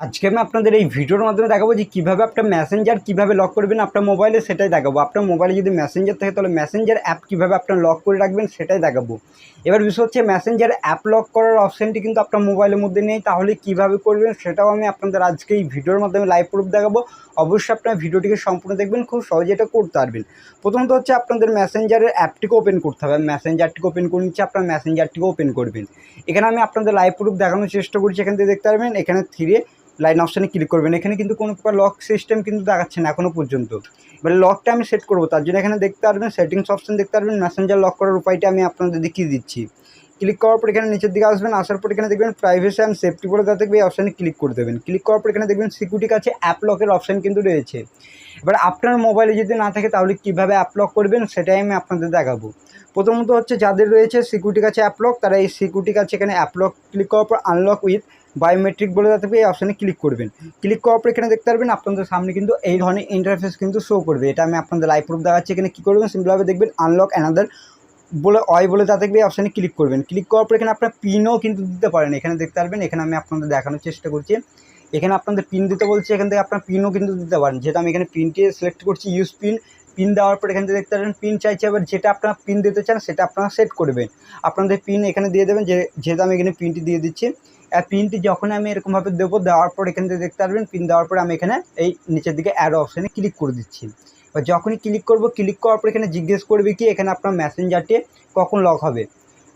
আজকে আমি আপনাদের এই ভিডিওর মাধ্যমে দেখাবো যে কীভাবে আপনার মেসেঞ্জার কীভাবে লক করবেন আপনার মোবাইলে সেটাই দেখাবো। আপনার মোবাইলে যদি মেসেঞ্জার থাকে, তাহলে মেসেঞ্জার অ্যাপ কীভাবে আপনার লক করে রাখবেন, সেটাই দেখাবো। এবার বিষয় হচ্ছে মেসেঞ্জার অ্যাপ লক করার অপশানটি কিন্তু আপনার মোবাইলের মধ্যে নেই। তাহলে কীভাবে করবেন, সেটাও আমি আপনাদের আজকে এই ভিডিওর মাধ্যমে লাইভ প্রুফ দেখাবো। অবশ্যই আপনার ভিডিওটিকে সম্পূর্ণ দেখবেন, খুব সহজে এটা করতে পারবেন। প্রথমত হচ্ছে, আপনাদের মেসেঞ্জারের অ্যাপটিকে ওপেন করতে হবে। মেসেঞ্জারটিকে ওপেন করে নিচ্ছে, আপনার মেসেঞ্জারটিকে ওপেন করবেন। এখানে আমি আপনাদের লাইভ প্রুফ দেখানোর চেষ্টা করছি, এখান থেকে দেখতে পারবেন, এখানে থ্রি লাইন অপশানে ক্লিক করবেন। এখানে কিন্তু কোনো প্রকার লক সিস্টেম কিন্তু দেখাচ্ছে না এখনও পর্যন্ত। এবার লকটা আমি সেট করব, তার জন্য এখানে দেখতে পারবেন সেটিংস অপশান দেখতে পারবেন মেসেঞ্জার লক করার উপায়টা আমি আপনাদের দেখিয়ে দিচ্ছি। ক্লিক করার পর এখানে নিচের দিকে আসবেন, আসার পর এখানে দেখবেন প্রাইভেসি অ্যান্ড সেফটি বলে তা দেখবে এই অপশানে ক্লিক করে দেবেন। ক্লিক করার পর এখানে দেখবেন সিকিউরিটি কাছে অ্যাপ লকের অপশান কিন্তু রয়েছে। এবার আপনার মোবাইলে যদি না থাকে, তাহলে কীভাবে অ্যাপ লক করবেন সেটাই আমি আপনাদের দেখাবো। প্রথমত হচ্ছে, যাদের রয়েছে সিকিউরিটি কাছে অ্যাপ লক তারা এই সিকিউরিটি কাছে এখানে অ্যাপ লক ক্লিক করার পর আনলক উইথ বায়োমেট্রিক বলে থাকবে এই অপশানে ক্লিক করবেন। ক্লিক করার পর এখানে দেখতে পারবেন, আপনাদের সামনে কিন্তু এই ধরনের ইন্টারফেস কিন্তু শো করবে। এটা আমি আপনাদের লাইভ প্রুফ দেখাচ্ছি, এখানে কী করবেন? সিম্পলভাবে দেখবেন আনলক অ্যানাদার বলে অয় বলে তা দেখবে অপশানে ক্লিক করবেন। ক্লিক করার পর এখানে আপনার পিনও কিন্তু দিতে পারেন। এখানে দেখতে পারবেন, এখানে আমি আপনাদের দেখানোর চেষ্টা করছি। এখানে আপনাদের পিন দিতে বলছি, এখান থেকে আপনার পিনও কিন্তু দিতে পারেন। যেহেতু আমি এখানে পিনটি সিলেক্ট করছি ইউজ পিন পিন দেওয়ার পর এখান দেখতে পারেন পিন চাইছে, এবার যেটা আপনার পিন দিতে চান, সেটা আপনারা সেট করবেন। আপনাদের পিন এখানে দিয়ে দেবেন, যে, যেহেতু আমি এখানে পিনটি দিয়ে দিচ্ছি পিনটি যখন আমি এরকমভাবে দেবো, দেওয়ার পর এখান থেকে দেখতে পারবেন পিন দেওয়ার পর আমি এখানে এই নিচের দিকে অ্যাড অপশানে ক্লিক করে দিচ্ছি। বা যখনই ক্লিক করব ক্লিক করার পর এখানে জিজ্ঞেস করবে কি, এখানে আপনার মেসেঞ্জারটি কখন লক হবে?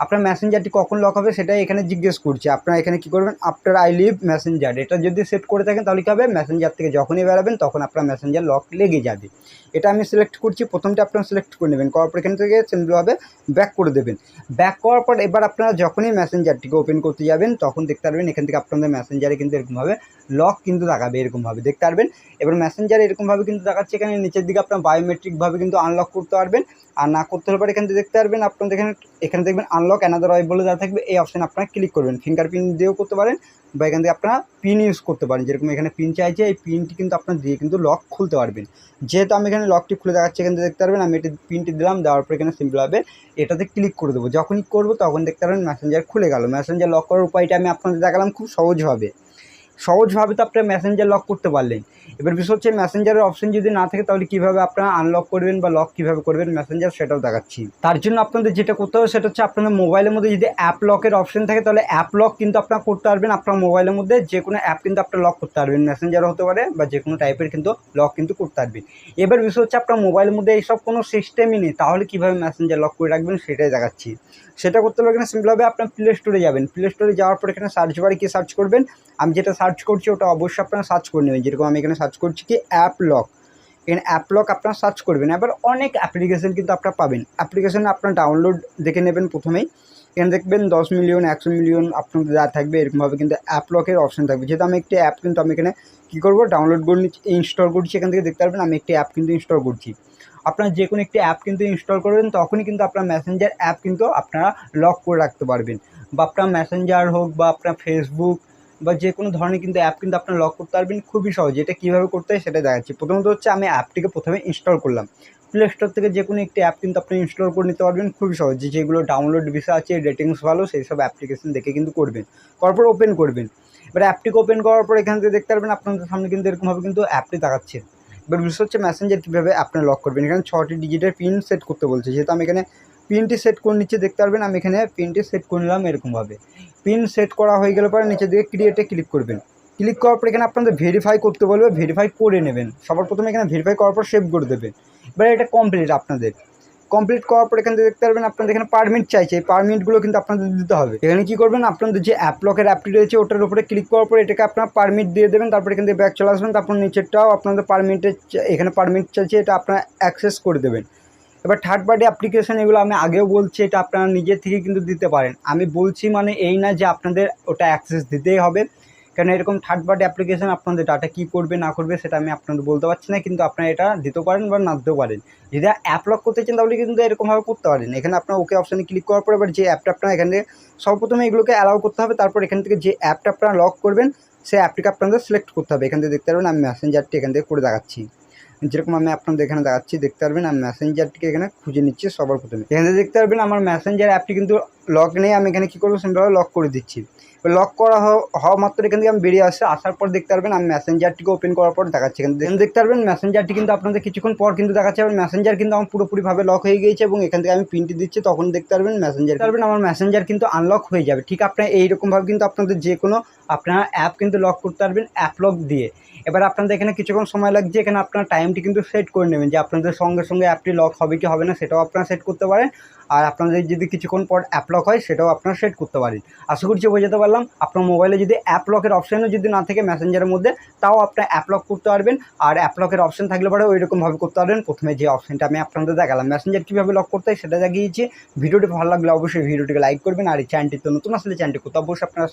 আপনার মেসেঞ্জারটি কখন লক হবে সেটাই এখানে জিজ্ঞেস করছে। আপনারা এখানে কী করবেন? আফটার আই লিভ মেসেঞ্জার এটা যদি সেট করে থাকেন তাহলে কী হবে? মেসেঞ্জার থেকে যখনই বেরাবেন তখন আপনার মেসেঞ্জার লক লেগে যাবে। এটা আমি সিলেক্ট করছি, প্রথমটা আপনারা সিলেক্ট করে নেবেন। করার পর এখান থেকে সিম্পলভাবে ব্যাক করে দেবেন। ব্যাক করার পর এবার আপনারা যখনই মেসেঞ্জারটিকে ওপেন করতে যাবেন, তখন দেখতে পারবেন এখান থেকে আপনাদের মেসেঞ্জারে কিন্তু এরকমভাবে লক কিন্তু দেখাবে এরকমভাবে। দেখতে পারবেন? এবার মেসেঞ্জারে এরকমভাবে কিন্তু দেখাচ্ছে এখানে নিচের দিকে আপনার বায়োমেট্রিকভাবে কিন্তু আনলক করতে পারবেন। আর না করতে হলে পরে এখান থেকে দেখতে পারবেন আপনাদের এখানে এখানে দেখবেন আনলক অ্যানাদার ওয়াই বলে দেওয়া থাকবে। এই অপশানে আপনারা ক্লিক করবেন। ফিঙ্গারপ্রিন্ট দিয়েও করতে পারেন বা এখান থেকে আপনারা পিন ইউজ করতে পারেন। যেরকম এখানে পিন চাইছে, এই পিনটি কিন্তু আপনার দিয়ে কিন্তু লক খুলতে পারবেন। যেহেতু আমি এখানে লকটি খুলে দেখাচ্ছি, এখান থেকে দেখতে পারবেন, আমি এটি পিনটি দিলাম, দেওয়ার পর এখানে সিম্পলভাবে এটাতে ক্লিক করে দেবো। যখনই করব তখন দেখতে পারবেন মেসেঞ্জার খুলে গেল। মেসেঞ্জার লক করার উপায়টা আমি আপনাদের দেখালাম খুব সহজভাবে। সহজভাবে তো আপনারা মেসেঞ্জার লক করতে পারলেন। এবার বিষয় হচ্ছে মেসেঞ্জারের অপশন যদি না থাকে, তাহলে কীভাবে আপনারা আনলক করবেন বা লক কীভাবে করবেন মেসেঞ্জার সেটাও দেখাচ্ছি। তার জন্য আপনাদের যেটা করতে হবে, সেটা হচ্ছে আপনাদের মোবাইলের মধ্যে যদি অ্যাপ লকের অপশন থাকে, তাহলে অ্যাপ লক কিন্তু আপনারা করতে পারবেন। আপনার মোবাইলের মধ্যে যে কোনো অ্যাপ কিন্তু আপনার লক করতে পারবেন। মেসেঞ্জার হতে পারে বা যে কোনো টাইপের কিন্তু লক কিন্তু করতে পারবেন। এবার বিষয় হচ্ছে আপনার মোবাইলের মধ্যে এইসব কোনো সিস্টেমই নেই, তাহলে কীভাবে মেসেঞ্জার লক করে রাখবেন সেটাই দেখাচ্ছি। সেটা করতে এখানে সিম্পলভাবে আপনার প্লে স্টোরে যাবেন। প্লে স্টোরে যাওয়ার পর এখানে সার্চ বারে কী সার্চ করবেন। আমি যেটা সার্চ করছি, ওটা অবশ্যই আপনারা সার্চ করে নেবেন। যেরকম আমি এখানে সার্চ করছি কি অ্যাপ লক এখানে অ্যাপ লক আপনারা সার্চ করবেন। এবার অনেক অ্যাপ্লিকেশন কিন্তু আপনারা পাবেন। অ্যাপ্লিকেশন আপনার ডাউনলোড দেখে নেবেন প্রথমেই। এখানে দেখবেন দশ মিলিয়ন একশো মিলিয়ন আপনাদের যা থাকবে এরকমভাবে কিন্তু অ্যাপ লকের অপশন থাকবে। যেহেতু আমি একটি অ্যাপ কিন্তু আমি এখানে কী করব? ডাউনলোড করে নিচ্ছি ইনস্টল করছি। এখান থেকে দেখতে পারবেন আমি একটি অ্যাপ কিন্তু ইনস্টল করছি। আপনারা যে কোনো একটি অ্যাপ কিন্তু ইনস্টল করবেন, তখনই কিন্তু আপনার মেসেঞ্জার অ্যাপ কিন্তু আপনারা লক করে রাখতে পারবেন। বা আপনার মেসেঞ্জার হোক বা আপনার ফেসবুক বা যে কোনো ধরনের কিন্তু অ্যাপ কিন্তু আপনার লক করতে পারবেন, খুবই সহজ। এটা কীভাবে করতে হয় সেটা দেখাচ্ছি। প্রথমত হচ্ছে আমি অ্যাপটিকে প্রথমে ইনস্টল করলাম। প্লে স্টোর থেকে যে কোনো একটি অ্যাপ কিন্তু আপনি ইনস্টল করে নিতে পারবেন, খুবই সহজ। যেগুলো ডাউনলোড বিষয় আছে রেটিংস ভালো, সেই সব অ্যাপ্লিকেশন দেখে কিন্তু করবেন। করার পর ওপেন করবেন। এবার অ্যাপটিকে ওপেন করার পর এখান থেকে দেখতে পারবেন, আপনাদের সামনে কিন্তু এরকমভাবে কিন্তু অ্যাপটি দেখাচ্ছে। এবার বিষয় হচ্ছে মেসেঞ্জার কীভাবে আপনার লক করবেন। এখানে ছটি ডিজিটের পিন সেট করতে বলছে। যেহেতু আমি এখানে পিনটি সেট করে নিচে দেখতে পারবেন, আমি এখানে পিনটি সেট করে নিলাম এরকমভাবে। পিন সেট করা হয়ে গেলে পরে নিচের দিকে ক্রিয়েটে ক্লিক করবেন। ক্লিক করার পর এখানে আপনাদের ভেরিফাই করতে বলবে ভেরিফাই করে নেবেন। সবার প্রথমে এখানে ভেরিফাই করার পর সেভ করে দেবেন এবার এটা কমপ্লিট আপনাদের। কমপ্লিট করার পর এখান দেখতে পারবেন, আপনাদের এখানে পারমিট চাইছে। পারমিটগুলো কিন্তু আপনাদের দিতে হবে। এখানে কি করবেন, আপনাদের যে অ্যাপ লকের অ্যাপটি রয়েছে, ওটার উপরে ক্লিক করার পর এটাকে আপনার পারমিট দিয়ে দেবেন, তারপর এখান থেকে ব্যাক চলে আসবেন, তারপর নিচেরটাও আপনাদের পারমিটের এখানে পারমিট চাইছে, এটা আপনারা অ্যাক্সেস করে দেবেন। এবার থার্ড পার্টি অ্যাপ্লিকেশন এগুলো আমি আগেও বলছি, এটা আপনারা নিজের থেকে কিন্তু দিতে পারেন। আমি বলছি মানে এই না যে আপনাদের ওটা অ্যাক্সেস দিতেই হবে। কারণ এরকম থার্ড পার্টি অ্যাপ্লিকেশন আপনাদের ডাটা কী করবে, না করবে, সেটা আমি আপনাদের বলতে পারছি না, কিন্তু আপনারা এটা দিতেও পারেন বা না দিতেও পারেন। যদি অ্যাপ লক করতে চান, তাহলে কিন্তু এরকমভাবে করতে পারেন। এখানে আপনার ওকে অপশানে ক্লিক করার পর এবার যে অ্যাপটা আপনার এখান, সর্বপ্রথমে এগুলোকে অ্যালাউ করতে হবে। তারপর এখান থেকে যে অ্যাপটা আপনারা লক করবেন, সেই অ্যাপটিকে আপনাদের সিলেক্ট করতে হবে। এখান থেকে দেখতে পারবেন আমি মেসেঞ্জারটি এখান থেকে করে দেখাচ্ছি। যেরকম আমি আপনাদের এখানে দেখাচ্ছি, দেখতে পারবেন আমি ম্যাসেঞ্জারটিকে এখানে খুঁজে নিচ্ছি সবার প্রথমে। এখানে দেখতে পারবেন, আমার ম্যাসেঞ্জার অ্যাপটি কিন্তু লক নেই, আমি এখানে কী করব সিম্পলভাবে লক করে দিচ্ছি। লক করা হওয়া মাত্র এখান থেকে আমি বেরিয়ে আসছে। আসার পর দেখতে পারবেন আমি মেসেঞ্জারটিকে ওপেন করার পর দেখাচ্ছি এখান দেখতে পারবেন মেসেঞ্জারটি কিন্তু আপনাদের কিছুক্ষণ পর কিন্তু দেখাচ্ছে এবং মেসেঞ্জার কিন্তু আমার পুরোপুরিভাবে লক হয়ে গিয়েছে এবং এখান থেকে আমি পিনটি দিচ্ছি, তখন দেখতে পারবেন মেসেঞ্জার পারবেন আমার মেসেঞ্জার কিন্তু আনলক হয়ে যাবে। ঠিক আপনার এইরকমভাবে কিন্তু আপনাদের যে কোনো আপনারা অ্যাপ কিন্তু লক করতে পারবেন অ্যাপ লক দিয়ে। এবার আপনাদের এখানে কিছুক্ষণ সময় লাগছে, এখানে আপনার টাইমটি কিন্তু সেট করে নেবেন যে আপনাদের সঙ্গে সঙ্গে অ্যাপটি লক হবে কি হবে না, সেটাও আপনারা সেট করতে পারেন। আর আপনাদের যদি কিছুক্ষণ পর অ্যাপ লক হয়, সেটাও আপনারা সেট করতে পারেন। আশা করছি বোঝাতে পারলাম। আপনার মোবাইলে যদি অ্যাপ লকের অপশানও যদি না থাকে ম্যাসেঞ্জারের মধ্যে, তাও আপনি অ্যাপ লক করতে পারবেন। আর অ্যাপ লকের অপশান থাকলে পরে ওই রকমভাবে করতে পারবেন। প্রথমে যে অপশানটা আমি আপনাদের দেখালাম ম্যাসেঞ্জার কীভাবে লক করতে হয় সেটা দেখিয়েছি। ভিডিওটি ভালো লাগলে অবশ্যই ভিডিওটিকে লাইক করবেন। আর এই চ্যানেলটি তো নতুন আসলে চ্যানেলটি কোথাও অবশ্যই আপনারা